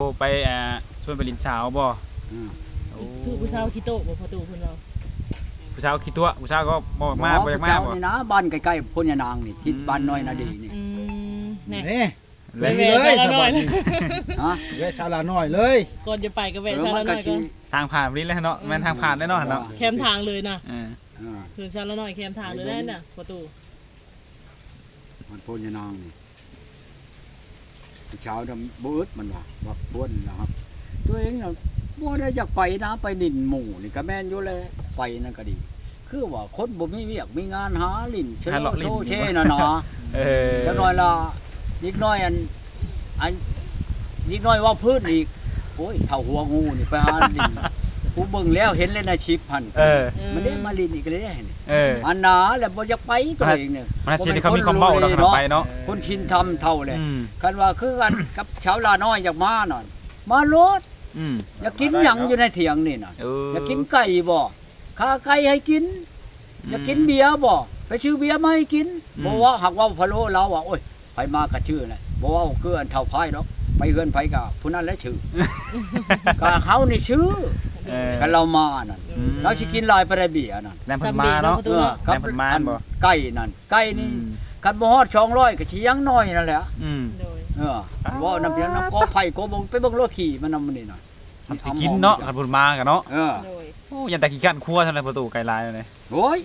โทรไปอ่าชวนไปลินสาวบ่อืมโอ้คือผู้ชายขี้โต๊ะบ่พอตู้เพิ่นเราผู้สาวคิดตัวผู้สาวก็บอกมาบ่อยากมาเจ้าบ่ นี่นะบ้านใกล้ๆพ่นยานางนี่ที่บ้านน้อยนาดีนี่อืมแน่นี่เลย แวะเลยซะละหน่อยสบายดีฮะแวะชาลาน้อยเลยก่อนจะไปก็เอแวะอซะมัละนหก็น่อยก่สิอนทางผ่านนี่แหละเนาะแม่นทางผ่านแน่นอนเนาะแคมทางเลยนะเออเออคือซะละหน่อยแคมทางเลยนั่นน่ะประตูมันพ่นยานางนี่ เช้าดำบ่อึดมันว่าว่าพ่นนะครับ ตัวเองน่ะบ่ได้อยากไปนะไปดินหมู่นี่ก็แม่นอยู่แล้วไปนั่นก็ดี คือว่าคนบ่มีเวียกมีงานหาลิ้นเชื่อโตเช่น่ะเนาะ เออจักหน่อยละนิดหน่อยอันอันนิดหน่อยว่าพื้นอีกโอ้ยเท่าหัวงูนี่ไปหาลิน กูเบิ่งแล้วเห็นเลยในะชิปหันเออ มันได้มาลินอีกเลยได้นี่เอออันหนาแล้วบ่อยากไปตัวเองเนี่ยมันสิที่เขามีความเว้าเนาะขนมไปเนาะคนชินทำเท่าเลยอืมคันว่าคือกันกับชาวลาน้อยอยากมาหน่อยมาโลดอืมอยากกินหยังอยู่ในเถียงนี่น่ะเอออยากกินไก่บ่ข้าไก่ให้กิน อยากกินเบียร์บ่ไปชื่อเบียร์มาให้กินบ่ว่าหากว่าพะโล้เราอะโอ้ยไปมากระชื่อเลยบ่ว่าเกืออันเท่าพายดอกไปเฮือนไผกะผู้นั้นแหละชื่อก็เขานี่ชื่อ เออกันเรามานั่นอืมเราสิกินลายไปได้เบียร์นั่นแลมเพิ่นมาเนาะ เออแลมเพิ่นมาบ่ ไก่นั่นไก่อืนี่มกันบ่ฮอด200ก็สิยังน้อยนั่นแหละอืม โดยเออว่าน้ำเพียงน้ำกอไผ่กอบงไปเบิ่งรถขี่มันนำมันนี่หน่อยทำสิกินเนาะคันเพิ่นมากันเนาะเออโดยโอ้ยันแต่ขี้กันครัวเท่านั้นประตูไกลลายเลย โอ้ย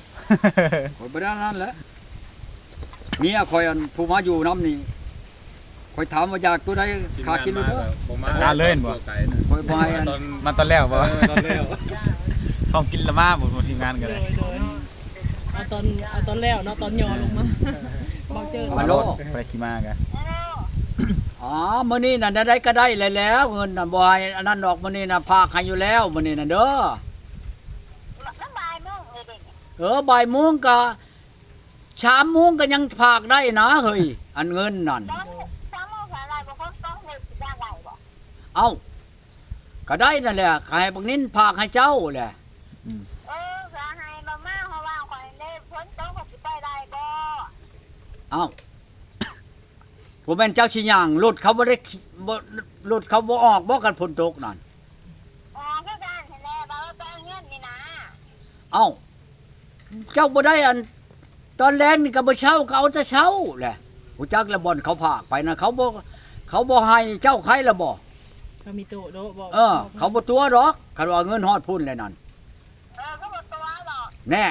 ข่อยบ่ได้นั่นแหละเมียข่อยอันผู้มาอยู่น้ำนี่ ข่อยถามว่าอยากตัวใดขากินรู้เด้ออ่าเล่นบ่ข่อยบ่ให้อันตอนมาตอนแล้วบ่เออตอนแรกต้องกินละมาบ่บ่ทีมงานกันโดเลยยโดยเอาตอนเอาตอนแล้วเนาะตอนยอลงมาบ่เจอฮัลโหลไปสิมากันอ๋อมื้อนี้น่ะได้ก็ได้เลยแล้วเงินน่ะบ่ให้อันนั้นดอกมื้อนี้น่ะพากให้อยู่แล้วมื้อนี้น่ะเด้อเออบ่ายโมงก็ชามโมงก็ยังพากได้นะเฮ้ยอันเงินนั่น เอ้า ก็ได้นั่นแหละก็ให้บักนินพากให้เจ้าแหละเออก็ให้มาม่าเพราะว่าข่อยได้พ้นโต๊ะก็สิไปได้บ่เอ้าผมเป็นเจ้าชิย่างรถเขาบ่ได้ขี่บ่รถเขาบ่ออกบ่กันพ้นตกนั่น อ๋อก็การเห็นแน่บ่ว่าไปเอาเงินนี่นะเอ้า เจ้าบ่ได้อัน ตอนแรกนี่ก็บ่เช่าก็เอาแต่เช่าแหละหูจักแล้วบ่อนเขาพากไปนะเขาบ่เขาบ่ให้เจ้าใครละบ่ เขามีโต๊ะเนาะบ่เออ เขาบ่ตัวดอกคันว่าเงินฮอดพุ่นเลยนั่นเออก็บ่ตัวหรอกแน่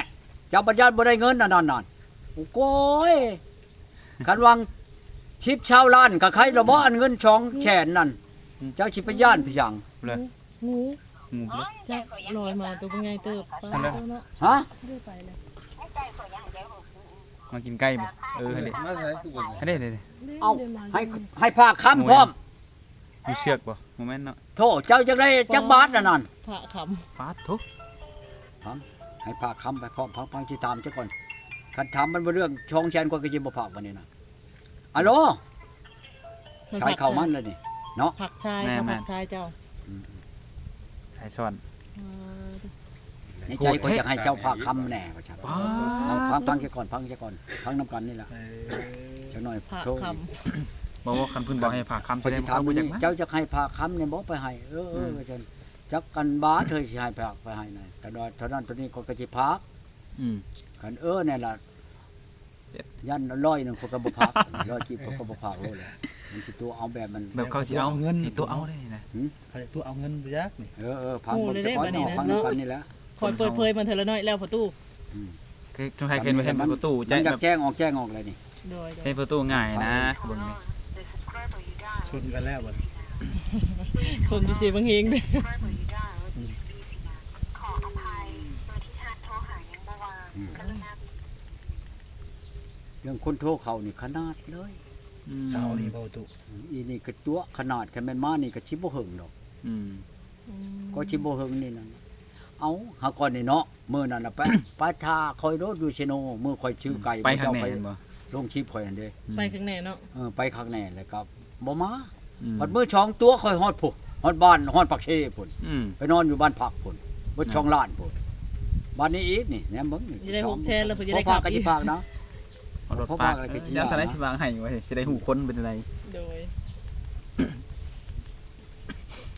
เจ้าปัญญาบ่ได้เงินนั่นนั่นนั่นโอ้โก้ยคันวังชิปชาวล้านกับใครละบ่อันเงินช่องแฉนนั่นเจ้าชิปย่านพี่ยังเลยงูหมูโอ้เลยยใจจักข่อยยังลอยมาตัวเป็นไงเติบป้าเอาเลยตัวเนาะฮะเรื่อยไปเลยใจข่อยยังเดี๋ยวมากินไก่บ่เออเด้มาใส่กูบ่เด้เด้เอาให้ให้ภาคคำพร้อม มีเชือกบ่โมเมนต์เนาะโธ่เจ้าจังได้จักบาทนั่นนั่นพระคฟาดทุกให้ภาคคำไปพร้อมพังพังสิถามเจ้าก่อนคันถามมันบ่เรื่องช่องแชนกว่าก็สิบ่ภาควันนี้นะอะโหลำใช้เข้ามันเลยนี่ ผักชายกับผักชายเจ้าสายซ่อนเออในใจก็อยากให้เจ้าภาคคำแน่ว่าซั่นว้าเอาพังพังเจ้าก่อนพังเจ้าก่อนพังนํกันนี่ล่ะจักหน่อยพระโทษค บอกว่าคันเพิ่นบอกให้ฝากคำพอแสดสิงถามเขาบ่มื้ออยากนี้มา เจ้าจะให้ภาคคำเนี่ยบ่ไปให้เออเออว่าซั่นจักกันบาทเฮ้ยสิให้ภาคไปให้น่ะแต่ว่าเท่านั้นตัวนี้คนก็สิพักอืมคันเออเนี่ยล่ะเจ็ด ยันร้อยหนึงคนก็บ่พัก ร้อยกีบเขาก็บ่พักเลยแหละมันสิตัวเอาแบบมัน แบบเขาสิเอาเงินตัวเอาได้นะ เขาจะตัวเอาเงินไปยักนี่ เออเออพังผมจะก้อนเนาะพังน้ำกันนี่แหละำคอยเปิดเผยมันเทอละน้อยแล้วประตูคือจงใครเคยมาเห็นประตูใจมันอยาแบกบแจ้งออกแจ้งออกเลยนี่ โดยโดยให้ประตูง่ายนะเบิ่งนี่ช นกันแล้วบ่ส่วนอยู่เสียบางเฮงเด้อขออภัยโดยที่ทานโทรหายังบ่วางกรุณาเรื่องคนโทรเขานี่ขนาดเลยเสานี่บ่ตุอีนี่ก็ตัวขนาดแค่แม่นมานี่ก็ชิบ่เหิงดอกอืมอืมก็ชิบ่เหิงนี่นั่นเอาหาก่อนนี่เนาะมื้อนั้นน่ะไปไปทาคอยรถอยู่เชโนมื้อคอยชื่อไก่ไปข้างเจ้าในไปบ่ลงชีพคอยนั่นเด้ไปข้างในเนาะเออไปข้างแน่แล้วก็บ่ มาอืมฮอดมื้อช่องตัวคอยฮอดพุ่นฮอดบ้านฮอดปักเชพุ่นอืมไปนอนอยู่บ้านพักพุ่นเบิดช่องล้านพุ่นบ้านนี้อีกนี่แหนมเบิ่งนี่จะได้หกแชร์แล้วเพิ่นจะพอได้พาขับกันอีสิกพากนะเอารถเพราะปากว่าอะไรก็สิยันว่าสไลด์นะที่วางให้ไว้สิได้หูคนเป็นอะไรโดย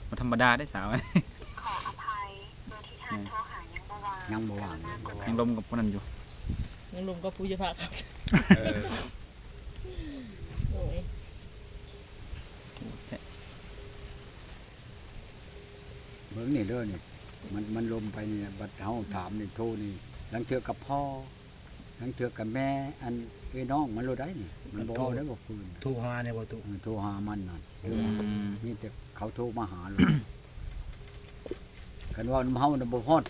บ่ธรรมดาได้สาวขออภัยโดยที่ท่านโทรหายังบ่วางยังบ่วางยังลมกับคนนั้นอยู่ยังลมก็ผู้จะพาครับ เออ โอ้ย เบิ่งนี่เด้อนี่มันมันลมไปนี่บัดเฮาถามนี่โทรนี่ลังเทื่อกับพ่อลังเทื่อกับแม่ อันเอ้ยน้องมันโลดได้นี่มันบ่เอาได้บ่คืนโทรหาเนี่ยประตูเออโทรหามันนั่นอืมนี่แต่เขาโทรมาหาเลยกันว่าเฮาน่ะบ่ฮอด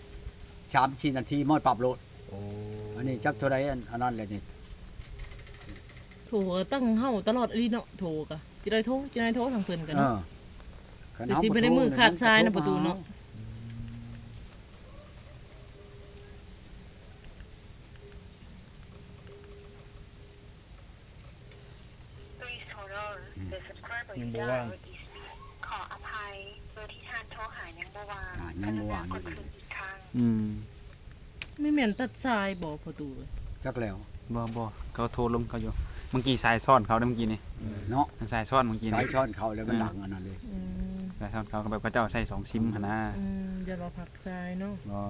3-4นาทีมอดปรับโลดโอ้อันนี้จักเท่าใดอันอันนั้นแหละนี่โถตั้งเฮาตลอดอีหลีเนาะโถกะจะได้โทรจะได้โทรทางเพิ่นกันเอเนาะ อคันเดี๋ยวเฮาสิบ่ไปในมือโทขาดซ้ายนะมัประตูเนาะยังบ่ว่าง ขออภัยโดยที่ท่านโทรหายังบ่วางอ่ายังบ่วางอยู่กดคืนอีกครั้ง อืมไม่แม่นตัดสายบ่ประตูจักแล้วบ่บ่เขาโทรลมเขาอยู่เมื่อกี้สายซ่อนเขาได้เมื่อกี้นี่เนาะมันสายซ่อนเมื่อกี้สานี่ยช้อนเขาแล้วมันดังอันนั้นเลย อืม สายซ่อนเขาก็แบบเขาเจ้าใส่สองซิมหั่นนะอืมอย่ามาพักสายเนาะบ่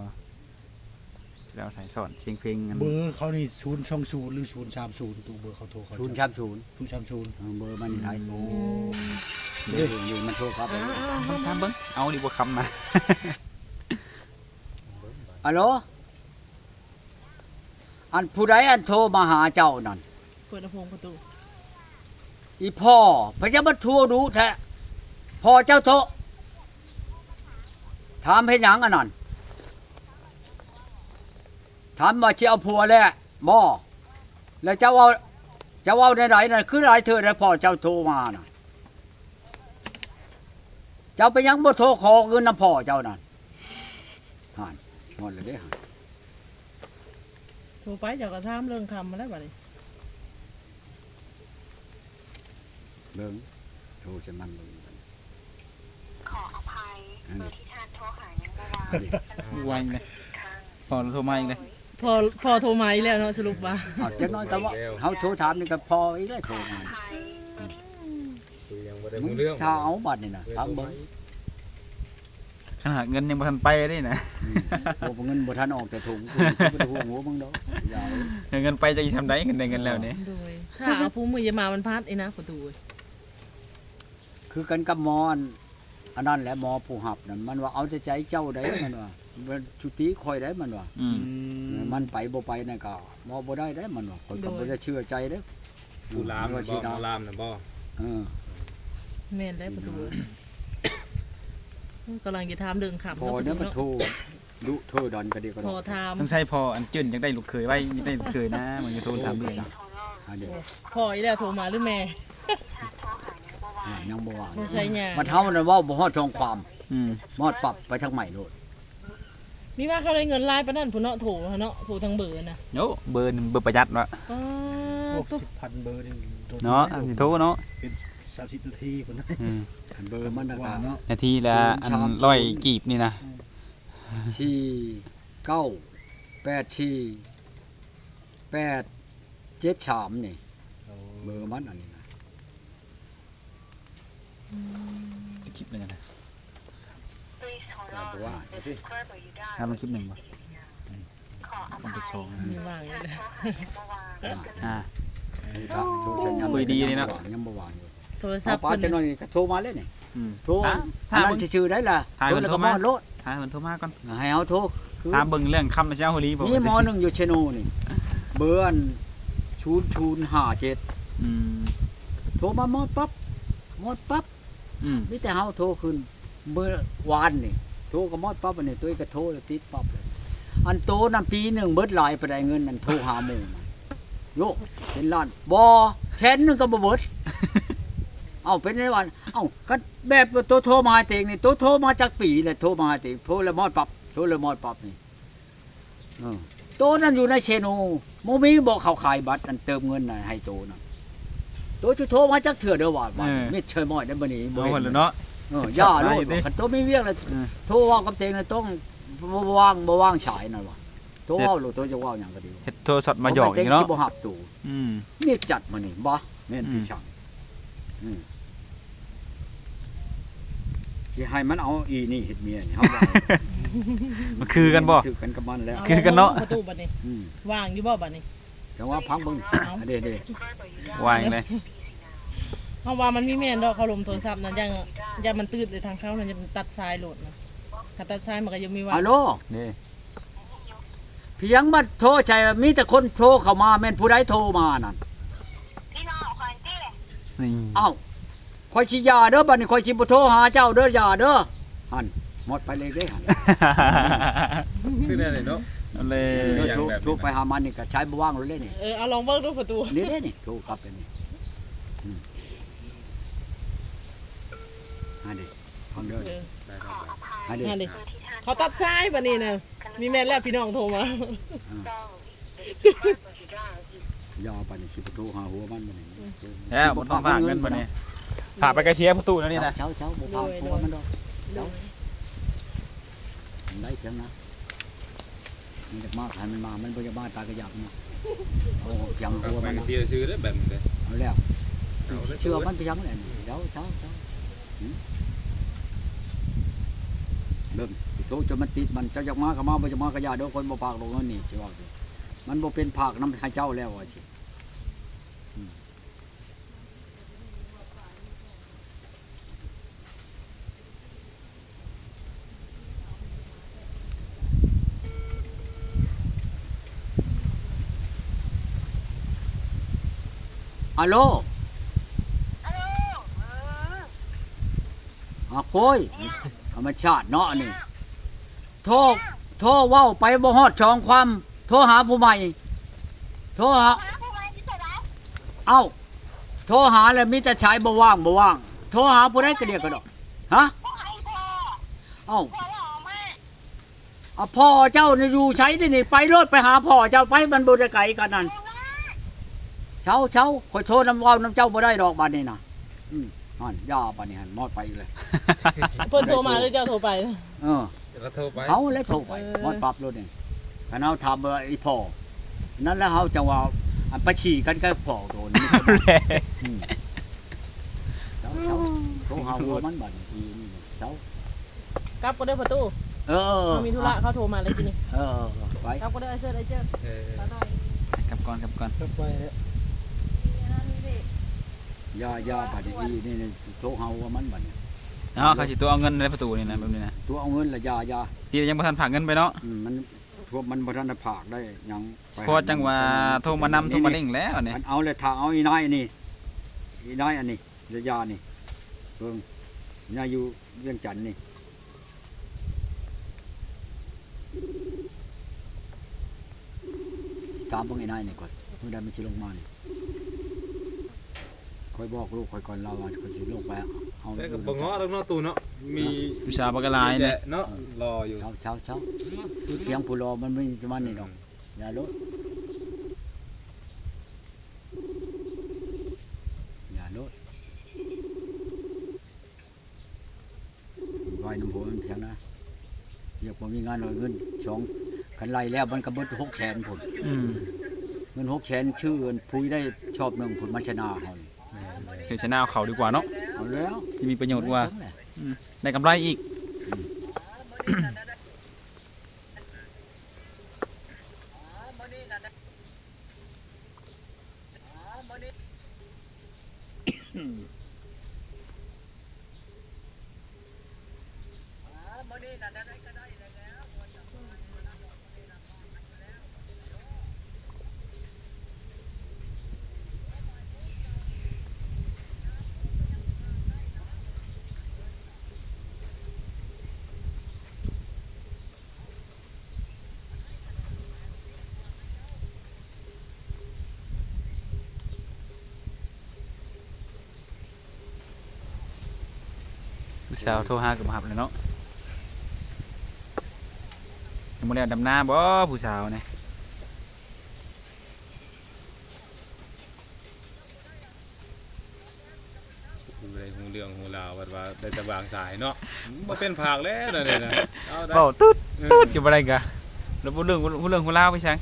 แล้วสายซ่อนเสียงเพลงกันเบอร์เขานี่ศูนย์ช่องศูนย์หรือศูนย์สามศูนย์ตู้เบอร์เขาโทรเขาศูนย์ชับศูนย์ศูนย์สามศูนย์เออเบอร์มันนี่ได้โอ้อืมเดี๋ยวเดี๋ยวมันโทรครับอ้าวๆเบิ่งถามเบิ่งเอาดีกว่าคำมาอัลโหลอันผู้ใดอันโทรมาหาเจ้านั่นๆเปิดลำโพงประตูอีพ่อพระเจ้ามาทัวดูแท้ พ่อเจ้าโทรถามให้หยังอันนั้นถามว่าสิเอาผัวแล้วบ่แล้วเจ้าเอาเจ้าเอาในไหนน่ะคือหลายเธอแล้วพ่อเจ้าโทรมาน่ะเจ้าไปยังบ่โทรขอเงินน้ำพ่อเจ้านั่นห่านหมดเลยเด้ห่านโทรไปเจ้าก็ถามเรื่องคำมาแล้วบัดนี้เบิ่งโทรจะมันเบิ่งข ออภัยโดยที่ท่านโทรหายังบ่วางไวเลยครั้งพอโทรมาอีกเลยพอพอโทรมาอีกแล้วเนาะสรุปว่าเอาจักหน้อยก็ว่าเฮาโทรถามนี่ก็พออีกแล้วโทรมาภัยคือยังบ่ได้มึรู้งเรื่องถ้าเอาบัตรนี่น่ะถามเบิ่งขนาดเงินยังบ่ทันไปได้นะอืมโอ้เงินบ่ทันออกแต่ถุงกูบ่ได้ห่วงหัวมึงดอกอย่าเอาเงินไปจะทำได้เงินได้เงินแล้วนี่โดยถ้าเอาผู้มืออย่ามามันพลาดไอ้นะประตูคือกันกับหมออัน อันนั้นแหละหมอผู้หับนั่นมันว่าเอาแต่ใจเจ้าได้มันว่ามันชุติคอยได้มันว่าอืม มันไปบ่ไปนั่นก็หมอบ่ได้ได้มันว่าคนก็บ่ได้เชื่อใจเด้อผู้ลามว่าน่ะสิบ่นะหมอลามน่ะบ่เออ แม่นได้ประตูกำลังจะถามเรื่องคำพอเนาะเนี่ยมันเนาะโทรดุโทรดอนก็ดีก็พดออกถามต้องใช้พออันจืนอยากได้ลูกเขยไว้อยากได้ลูกเขยนะมันจะโทรถามเรื่องโทรรออันเดียวพออีแล้วโทรมาหรือแม่ท่านโทรหา ยังบ่วางยังบ่ว่างโทรใช้ยามันเฮาน่ะเว้าบ่ฮอดทองความอืมมอดปรับไปทางใหม่โลดมีว่าเขาได้เงินไลน์ปะนั่นผู้เนาะโทรเนาะโทรทางเบอร์น่ะโอ้เบอร์นี่เบอร์ประหยัดวะป้าพวกตุ๊บสิบพันเบอร์นี่โทรเนาะอันสิโทรเนาะเป็นสามสิบนาทีคนนั้นอืมอันเบอร์มันน่ะว่าก็เนาะ นาทีละอันร้อยกีบนี่นะสี่เก้าแปดสี่แปดเจ็ดสามนี่โอ้เบอร์มันอันนี้ นะคลิปเลยนะ Please hold ก็ on บอกว่า The subscriber you dialed ทำมันคลิปหนึ่งป่ะขออต้องไปภัยส่งมีว่างอยู่เลยอ่านี่ครับโทรใช้ยังคุยดีเลยเนาะยังบ่วางอยู่โทรศัเอาพท์ป้าเพิ่นจะน้อยนี่ก็โทรมาเลยนี่อืมโทรถามอัถานมนั้นเบิ่งสิชื่อได้ล่ะถ่ายโทรมันแล้วโทรก็มมาอดโลดถามมันโทรมาก่อนให้เอาโทรคือถามเบิ่งเรื่องคำนะเจ้าฮลีบอกนี่หมอหนึงอยู่เชโนนี่เบอร์อันชูนชูนห้าเจ็ดอืมโทรมามอดปั๊บมอดปั๊บ อืมนี่แต่เฮาโทรขึ้นเมื่อวานนี่โทรก็มอดปั๊บอันนี้ตัวเองก็โทรแล้วติดปั๊บเลย อันโตนำปีหนึ่งเบิดหลายไปได้เงินนั่นโทรหาหมู่โยเป็นล้านบ่แสนหนึงก็บ่เบิด เอาเป็นไงวันเอ้าก็แบบว่าตัวโทรมาหาเตงนี่ตัวโทรมาจากปีแหละโทรมาหาเตงโทรแล้วมอดปั๊บโทรแล้วมอดปั๊บนี่เออโตนั่นอยู่ในเชโนโมมีบอกเขาขายบัตรอันเติมเงินน่ะให้โตน่ะ โตจะโทรมาจากเถื่อเด้อว่าว่ามิดเชยมอยได้บ่นี่บ่บ่หมเห็ดนแล้วเนาะ เออย่าโลได้ดอยู่ดิคันโตไม่เวียงเลยเออ โทรเว่ากับเตงน่ะต้องบ่ว่างบ่ว่างฉายนั่นว่ะโทรเว้าโลดโทรจะเว้าหยังก็ดีเฮ็ดโทรศัพท์มาหยอกอีกเนาะพรว่ต็งสิบ่หับตู่อืม เมียจัดมานี่บ่แม่นอืมพี่ช่างอืมสิให้มันเอาอีนี่เฮ็ดเมียนี่เฮาว่ามันคือกันบ่ คือกันกับมันแล้ว คือกันเนาะ ประตูบัดนี้อืมวางอยู่บ่บัดนี้ จังว่าพังเบิ่งเอาเด้เด้วางเลยเพราะว่ามันมีแม่นดอกเขาลมโทรศัพท์นั่นยังยังมันตืดในทางเข้านั่นจะตัดสายโหลดนะถ้าตัดสายมันก็ยังมีว่าฮัลโหลนี่เพียงมาโทรใจว่ามีแต่คนโทรเข้ามาแม่นผู้ใดโทรมานั่นพี่น้องคอยตี้นี่เอ้าคอยสิยาเด้อบัดนี้คอยสิบ่โทรหาเจ้าเด้ออยาเด้อหั่นหมดไปเลยเด้หั่น คือได้เลยเนาะเลยเออโทรอย่างแบบนี้โทรไปหามันนี่ก็ใช้บ่ว่างเลยนี่เออเอาลองเบิ่งดูประตูนี่เด้นี่โทรกลับไปนี่อืมอันนี้ฟังเด้อเออได้ครับอันนี้นั่นดิเขาตัดสายบัดนี้นะมีแม่นแล้วพี่น้องโทรมายาไปนี่สิบ่โทรหาหัวมันบัดนี้แล้วบ่ต้องฝากเงินบ่นี่ฝากไปกระเชียร์ประตูแล้วนี่นะเช้าเช้าบ่พาหัวมันดอกได้เพียงนะ มันจะมาให้มันมา มันบ่จะมาตากระยับนะเอายังครับหัวมัมันนนะเสียซื้อได้แบบนี้เลยเอาแล้วเอาแล้วเชื่อมันไปยังแหละเช้าเช้าเช้าหืมเริ่มโตจนมันติดมันเจ้าอยากมาก็มาบ่จะมาก็อย่าเด้อคนบ่ปากลงเงินนี่สิว่าสิมันบ่เป็นภาคนํให้เจ้าแล้วว่าสิ ฮัลโลฮัลโหลเอออาโค้ยธรรมชาติเนาะนี่ โทรโทรเว้าไปบ่ฮอดช่องความ โทรหาผู้ใหม่ โทรหา หาผู้ใหม่ที่เท่าไหร่เอ้า โทรหาแล้วมีแต่ชายบ่ว่างบ่ว่าง โทรหาผู้ใดก็เรียกก็ดอกฮะ ผู้ให้พ่อเอ้าพ่อเราอมาเอาพ่อเจ้านี่อยู่ใช้ที่นี่ไปรถไปหาพ่อเจ้าไปมันบ่ได้ไกลกันนั่น เอามา เช้าเช้าคอยโทรน้ำเว้าน้ำเจ้าบ่ได้ดอกบัดนี้น่ะอืมนั่นย่าบัดนี้หั่นมอดไปเลยเพิ่นโทรมาหรือเจ้าโทรไป เออแล้วก็โทรไปเอาแล้วโทรไปเออมอดปรับรถนี่คันเอาทำว่าไอ้พ่อนั่นแล้วเฮาจังว่าอันไปฉี่กันก็พ่อโดนนี่ก็ได้อืมเช้าเช้าโทรหาหัวมันบัดนี้ทีนี่เช้ากลับก็ได้ประตูเออเออเขามีธุระเขาโทรมาเลยทีนี้เออเออเออไปกลับก็ได้ไอ้เสื้อไอ้เจ้าเออตาหน่อยกลับก่อนกลับก่อนก็ไปแล้ว ยายาบัดนี้อีนี่นี่โทรหาหัวมันบัดนี้เนาะเขาสิตัวเอาเงินในประตูนี่นะแบบนี้นะตัวเอาเงินละยายาที่ยังบ่ทันฝากเงินไปเนาะอืมมันพวกมันบ่ทันได้ผากได้หยังไปเพราะจังว่าโทรมานำโทรมาเร่งแล้วนี่มันเอาเลยถ้าเอาอีนายอันนี้อีนายอันนี้ยายานี่เบิ่งนายอยู่เวียงจันทน์นี่ตามเบิ่งอีนายนี่ก่อนเมื่อใดมันสิลงมานี่ คอยบอกลูกคอยก่อนเราว่าคอยสิลงไปเอาแล้วก็บ่ง้อแล้วเนาะตูเนาะมีผู้ชายบักกะลายมีนี่แต่เนาะรออยู่ เช้าเช้าเช้าคือเพียงผู้รอมันไม่จะมันนี่ดอกอย่าลดอย่าลดไว้น้ำหัวมันเพียงนะเรียกผมมีงานหน่อยเงินสองกันไล่แล้วมันก็เบิดหกแสนผล อืม เงินหกแสนชื่อเงินพุยได้ชอบหนึ่งผลมาชนะเขานี่คือชนะเอาเขาดีกว่าเนาะเอาแล้วสิมีประโยชน์กว่าได้กำไรอีก ผู้สาวโทรหากับหับเลยเนาะยังบ่ได้ดำนาบ่ผู้สาวนี่หูได้หูเรื่องหูราวว่าว่าได้แต่บางสายเนาะบ่เป็นภาคแล้วเดี๋ยวนี่นะเอาได้เว้าตึ๊ดเออตึ๊ดอยู่บ่ได้กะแล้วบ่เรื่องบ่เรื่องของลาวไปซัง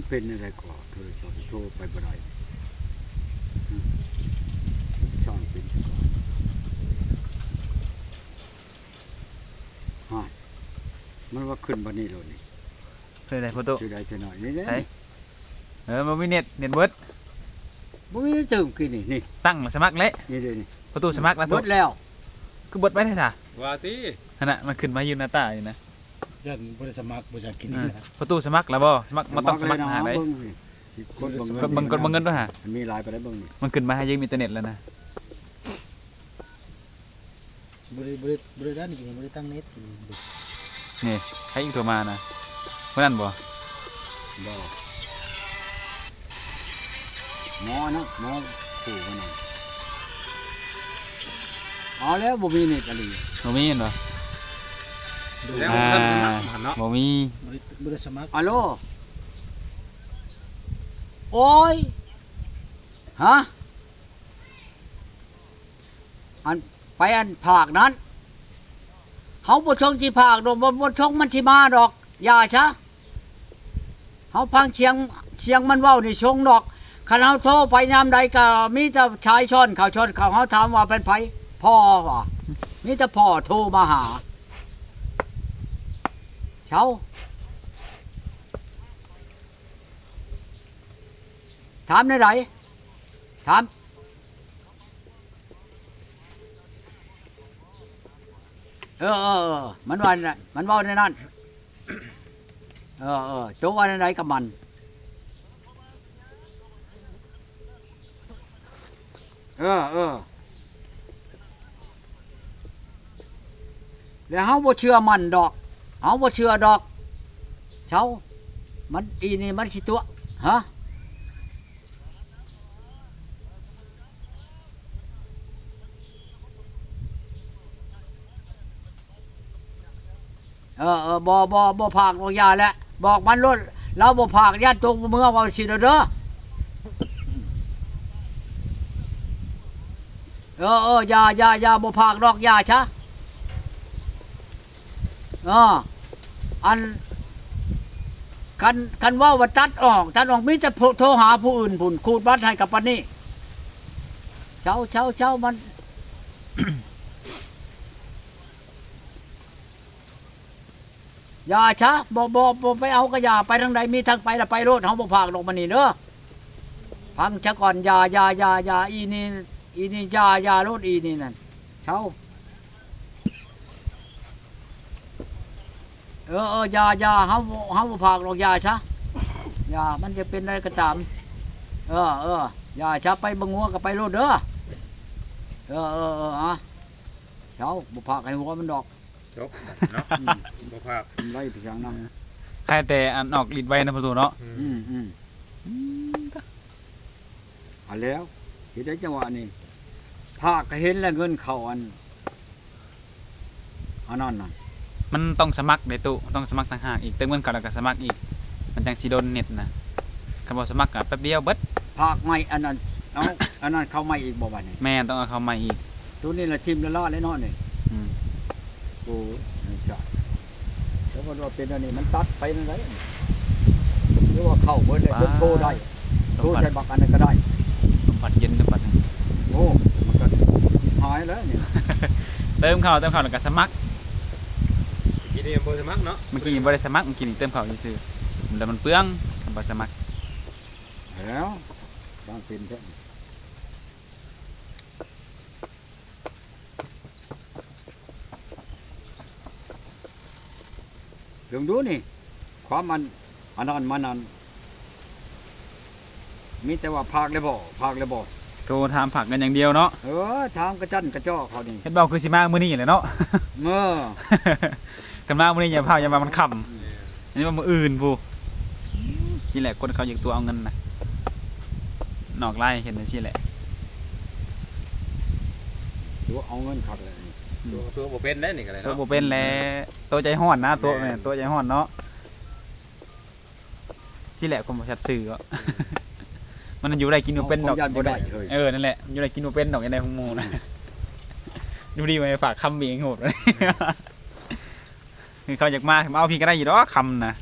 มันเป็นอะไรก่อนโทรศัพท์โทรไปบ่ได้อืมช่องเป็นก่อนฮะมันว่าขึ้นบันนี้เลยนี่เพื่ออะไรพ่อตุชื่อใดชื่อหน่อยนี่นี่ใช่เออมันมีเน็ตเน็ตเบิร์ดบ่มีได้ตื่มกินนี่นี่ตั้งแล้วสมัครแล้วนี่เด้นี่พ่อตุสมัครแล้วหมตุดแล้ว คือเบิร์ดไว้ได้ท่าว่าติขณะมันขึ้นมายืนหน้าตาอยู่นะ ยันบ่ได้สมัครบ่อยากกินเออนะพ่อตุสมัครแล้วบ่สมัครมันต้องสมัครหาได้เบิ่งนี่กดเบิ่งกดเบังกดเบังเงินด้วยฮะมันมีหลายไปได้เบิ่งนี่มันขึ้นมาให้ยืมอินเทอร์เน็ตแล้วนะบ่ได้บ่ได้บ่ได้ด้านกินบ่ได้ตั้งเน็ตนี่ใครอีกโทรมานะเมื่อนั้นบ่บ่หมอนะหมอปู่กันน่ะเอาแล้วบ่มีเน็ตอะไรบ่มีเห็นบ่ แล้วอ่าท่านสมัครหันเนาะบ่มีบ่ได้บ่ได้สมัครอัลโหลโอ้ย ฮะ อันไปอันภาคนั้นเฮาบ่ชงสิภาคดอกบ่บ่ชงมันสิมาดอก อย่าชะเฮาพังเชียงเชียงมันเว้านี่ชงดอกคันเฮาโทรไปยามใดก็มีแต่ชายชอนเขาชอนเขาเฮาถามว่าเป็นไผพ่อว่ะมีแต่พ่อโทรมาหา เช้าถามในไหนถามเออเออมันว่าน่ะมันว่าในนั้นเออเออตัวว่าในไหนกับมันเออเออแล้วเฮาบ่เชื่อมันดอก เฮาบ่เชื่อดอกเช้ามันอีนี่มันสิตัวฮะเออเออบ่บ่บ่ผากบ่ยาแหล้วบอกมันรถเราบ่ผากญาติตรงเมืองว่าสิเด้อเด้อเออเออยายายาบ่ผากดอกยาชะเออ อันคันคันว่าว่าตัดออกตัดออกมีแต่ผู้โทรหาผู้อื่นพุ่นคูดบัตรให้กับปนนี้เช้าเช้าเช้ามัน อย่าช้าบ่บ่บ่ไปเอาก็อย่าไปทางใดมีทางไปละไปโลดเฮาบ่พากดอกมันนี่เด้อพังซะก่อนยายายายาอีนี่อีนี่ยายาโลดอีนี่นั่นเช้า เออเอออย่าอย่าเฮาบ่เฮาบ่พากดอกอย่าช้าอย่ามันจะเป็นอะไรก็ตาม เออเอออย่าช้าไปบังหัวก็ไปโลดเด้อเออเออเอออะเช้าบ่พากให้หัวมันดอกจบเนาะอืมบ่ภาคไล่ไปทางนั้นใครแต่อันออกลิดไว้นะพ่อตุเนาะอืมอืมเอาแล้วเห็นได้จังหวะนี้ภาคก็เห็นแล้วเงินเข้าอันอันนั้นน่ะ มันต้องสมัครเด้ตุต้องสมัครต่างหากอีกเติมเงินก่อนแล้วก็สมัครอีก มันจังสิโดนเน็ตนะคันบ่สมัครก็แป๊บเดียวเบิดภาคใหม่อันนั้นเอาอันนั้นเข้าใหม่อีกบ่บัดนี้แม่ต้องเอาเข้ามาอีกตัวนี้ละทิมละล่าเลยเนาะนี่อืมโอ้ยใช่แล้วมันว่าเป็นอันนี้มันตัดไปนั่นไดหรือว่าเข้าเบิดเลยเพิ่นโทรได้โทรใช้บักอันนั้นก็ได้ลมพัดเย็นลมพัดโอ้มันก็หายแล้วนี่ เติมเข้าเติมเข้าแล้วก็สมัคร กินนี่บ่สมัครเนาะเมื่อกี้บ่ได้สมัครเมื่อกี้นี่เติมเข้าซื่อๆแล้วมันเปลืองคันบ่สมัครแล้วต้องเป็นแท้เรื่องดูนี่ ความมันอันนั้นมันนั้นมีแต่ว่าภาคเลยบ่ภาคเลยบ่โทรถามผักกันอย่างเดียวเนาะเออถามกระจันกระจอกเขานี่เฮ็ดเบาคือสิมามื้อนี้แหละเนาะเมื่อ กันมามื้อนี้อย่าพาอย่ามามันค่ำอันนี้ว่ามื้ออื่นผู้นี่แหละคนเขาอยากตัวเอาเงินน่ะนอกไล่เห็นจังซี่แหละตัวเอาเงินขัดเลยนี่ตัวตัวบ่เป็นได้นี่ก็ได้ตัวเนาะบ่เป็นแลตัวใจฮ้อนนะตัวแม่นตัวใจฮ้อนเนาะสิแหละคนบ่ชัดซื่อก็ มันอยู่ได้กินบ่เป็นดอกขายันบ่ได้เฮ้ยเออนั่นแหละมันอยู่ได้กินบ่เป็นดอกยังไงของหมูนะดูดีไว้ฝากคำเบียงโหดเลย คือเขาอยากมาเอาพี่ก็ได้อยู่ดอกคำนะ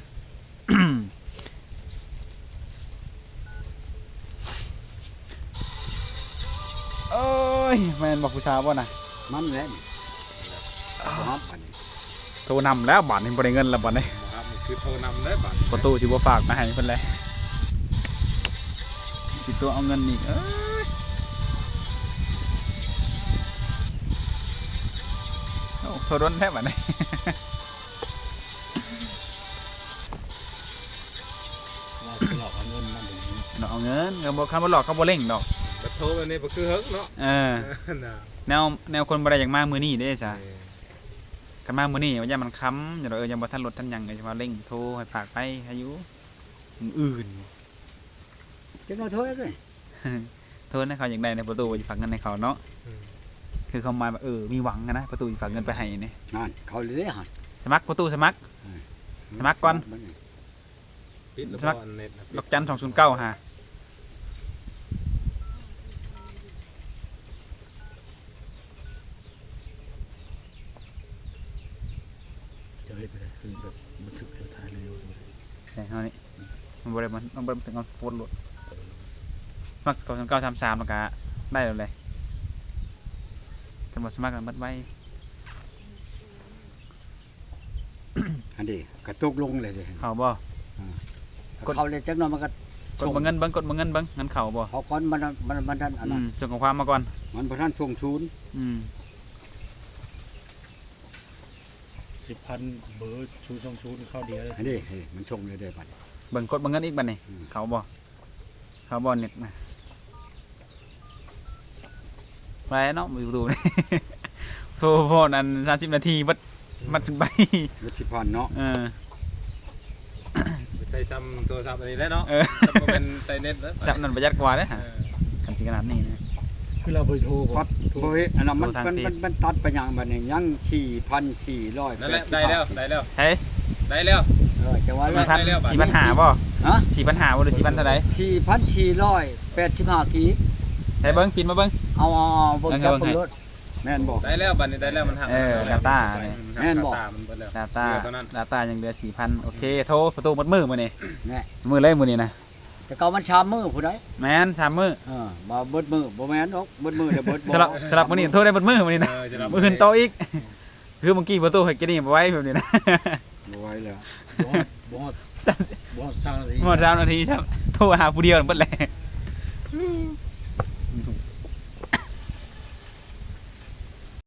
โอ้ยแมนบอกผู้สาวบ่นะมันและคน่โทรนำแล้วบัตรนี่บ่ไเงินแล้วบัตนี่คือโทรนำแล้วบัตรประตูชิบว่าฝากมาให้เพิ่นเลยชิตัวเอาเงินนี่เอ้ยโอ้โทรรนแท้บัตนี่ เนาะเอาเงินก็บ่คันบ่หลอกก็บ่เล่งดอกบัตรโทรแบบนี้ก็คือเฮิกเนาะเออน่ะแนวแนวคนบ่ได้อยากมามื้อนี้เด้จ้ะเออกันมามื้อนี้ว่าอย่ามันค้ำอย่าเออยังบ่ทันรถทันหยังเลยว่าเร่งโทรให้ฝากไปอายุมื้ออื่นจังว่าโทษเลยโทษนะเขาอยากได้ในประตูจะฝากเงินให้เขาเนาะอืมคือเขามาแบบเออมีหวังอะนะประตูจะฝากเงินไปให้เนี่ยนั่นเขาเลยได้หันสมัครประตูสมัครสมัครก่อนปิดแล้วสมัครก็เน็ตนะดอกจันสองศูนย์เก้าฮะจะเฮ็ดไปได้คือแบบบันทึกเดี๋ยวถ่ายเร็วๆ ใช่เท่านี้มันบริมันมันบริถึงเอาโฟนโหลดสมัครสองศูนย์เก้าสามสามแล้วก็ได้แล้วเลยกันหมดสมัครกันมัดไว้อันนี้กระตุกลงเลยเด้เขาบ่กด เขาเลยจังนั้นมันก็กดบังเงินเบิ้งกดบังเงินเบิ้งเงินเขาบ่เขาก่อนมันมันมันทันอันอืนั้นมส่งข้อความมาก่อนมันบ่ทันช่วงศูนย์อืม สิบพันเบอร์ชูช่องชูนเข้าเดียวเลยอันนี้เฮ้ยมันชงเลยได้บัด เบิ้งกดบังเงินอีกบัดนี่อืม เขาบ่เขาบ่เน็ตนะไปเนาะมาดูนี่ โทรโพดอันสามสิบนาทีบัดบัดเป็นใบรถสิพันเนาะเออไปใช้ซ้ำโทรศัพท์อันนี้ได้เนาะเออ จะบ่เป็นใส่เน็ตแล้วจับนั่นประหยัดกว่าเด้อเอฮะอกันสิขนาดนี้นะ คือเราไปโทรก่ปัอนดโอ้ยอันนั้นมันโทรทางมันเพจมันมันตัดไปยังบัดนี้ยัง4,400นั่นแหละได้แล้วได้แล้วเฮ้ยได้แล้ว เออจะว่าสี่แล้วพันได้แล้วบัดสี่พันหาบ่ฮะสี่พันหาบ่หรือสี่พันเท่าไหร่4,485กีบใช้เบิ้งปินมาเบิ้ง เอาเอาเอาเบิ่งเอาจับเบิ่งให้เบิ่งรถแม่นบ่ได้แล้วบัตรนี้ได้แล้วมันหักเออแล้ว Data ไปเนี่ยหักแม่นบอก Data มันเบิดแล้ว ดาต้าเหลือเท่านั้น ดาต้ายังเหลือสี่พันโอเค โทรประตูหมดมือมื้อนี่แน่มือเลยมื้อนี้นะ แต่เก่ามันชามมือผู้ใดแม่นสามมือเออบ่เบิดมือบ่แม่นดอกเบิดมือเดี๋ยวเบิดบ่สลับสลับมื้อนี้โทรได้หมดมือมื้อนี้นะเออจะรับมื้ออื่นโตอีก คือเมื่อกี้ประตูให้กินนี่บ่ไว้แบบนี้นะบ่ไหวแล้วบอสบอสบอสสร้างอะไรหมดสามนาทีครับโทรหาผู้เดียวนั่นเบิดแหละ